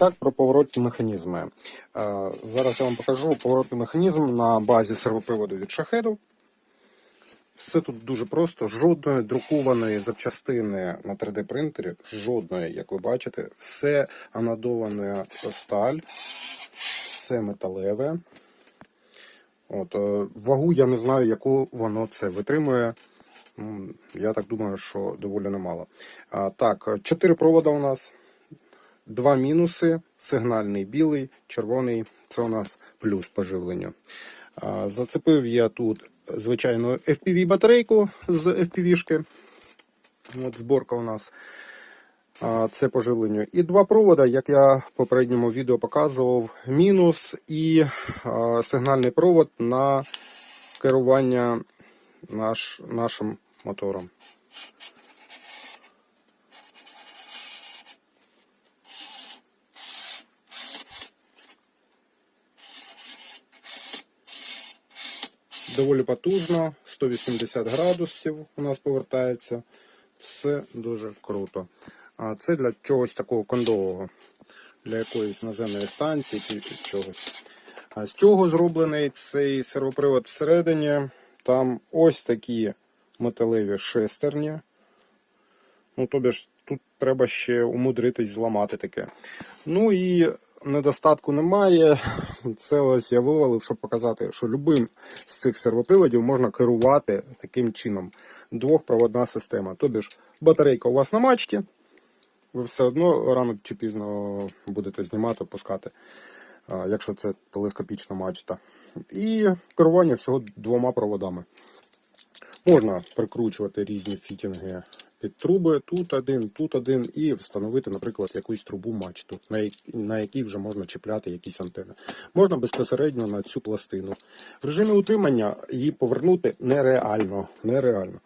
так, про поворотні механізми. Е, Зараз я вам покажу поворотний механізм на базі сервоприводу від шахеду. Все тут дуже просто. Жодної друкованої запчастини на 3D принтері, жодної, як ви бачите, все анодована сталь, все металеве. От, е, вагу я не знаю, яку воно це витримує. Я так думаю, що доволі немало. А, так, чотири провода у нас. Два мінуси: сигнальний білий, червоний це у нас плюс по живленню. Зацепив я тут звичайну FPV батарейку з FPV-шки. От зборка у нас. Це по живленню. І два провода, як я в попередньому відео показував, мінус і сигнальний провод на керування наш, нашим мотором. Доволі потужно, 180 градусів у нас повертається. Все дуже круто. А це для чогось такого кондового, для якоїсь наземної станції чи чогось. А з чого зроблений цей сервопривод всередині? Там ось такі металеві шестерні. Ну, тобі ж тут треба ще умудритись зламати таке. Ну і недостатку немає. Це ось я вивалив, щоб показати, що любим з цих сервоприводів можна керувати таким чином. Двохпроводна система. Тобі ж батарейка у вас на мачті. Ви все одно рано чи пізно будете знімати, опускати, якщо це телескопічна мачта. І керування всього двома проводами. Можна прикручувати різні фітінги під труби, тут один, тут один, і встановити, наприклад, якусь трубу мачту, на, як- на якій вже можна чіпляти якісь антени. Можна безпосередньо на цю пластину. В режимі утримання її повернути нереально. нереально.